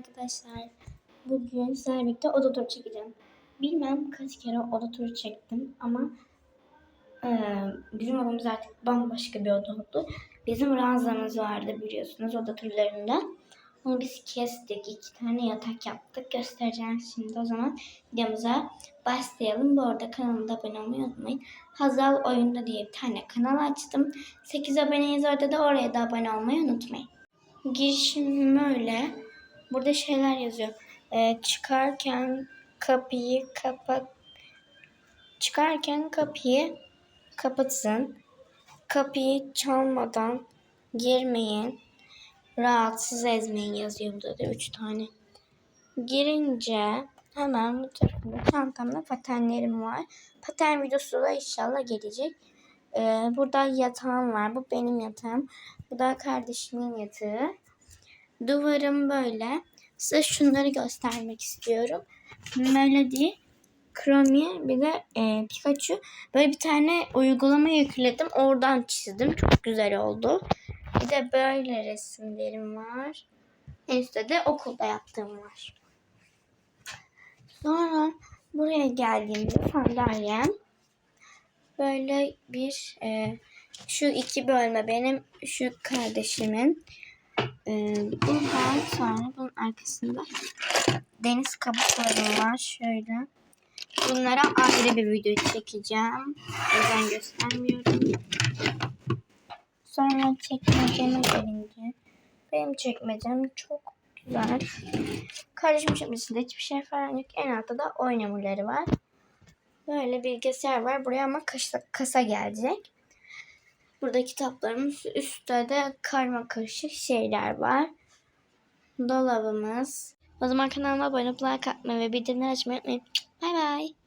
arkadaşlar. Bugün sizlerle birlikte oda turu çekeceğim. Bilmem kaç kere oda turu çektim ama eee, bizim odamız artık bambaşka bir oda oldu. Bizim ranzamız vardı biliyorsunuz oda turlarında. Onu biz kestik. iki tane yatak yaptık. Göstereceğim şimdi o zaman videomuza başlayalım. Bu arada kanalıma abone olmayı unutmayın. Hazal Oyunda diye bir tane kanal açtım. 8 aboneyiz orada da oraya da abone olmayı unutmayın. Girişim böyle. Burada şeyler yazıyor. Ee, çıkarken kapıyı kapat. Çıkarken kapıyı kapatın. Kapıyı çalmadan girmeyin. Rahatsız ezmeyin yazıyor burada da 3 tane. Girince hemen bu tarafında çantamda patenlerim var. Paten videosu da inşallah gelecek. Ee, burada yatağım var. Bu benim yatağım. Bu da kardeşimin yatağı. Duvarım böyle. Size şunları göstermek istiyorum. Melody, Chromie bir de e, Pikachu. Böyle bir tane uygulama yükledim. Oradan çizdim. Çok güzel oldu. Bir de böyle resimlerim var. En üstte de okulda yaptığım var. Sonra buraya geldiğimde sandalyem böyle bir e, şu iki bölme benim şu kardeşimin e, buradan sonra bunun arkasında deniz kabukları var. Şöyle. Bunlara ayrı bir video çekeceğim. Yüzden göstermiyorum. Sonra çekmeceme gelince benim çekmecem çok güzel. Kardeşim çekmecesinde hiçbir şey falan yok. En altta da oyun hamurları var. Böyle bilgisayar var. Buraya ama kasa, kasa gelecek. Burada kitaplarımız. Üstte de karma karışık şeyler var. Dolabımız. O zaman kanalıma abone olup ve bildirimleri açmayı unutmayın. Bay bay.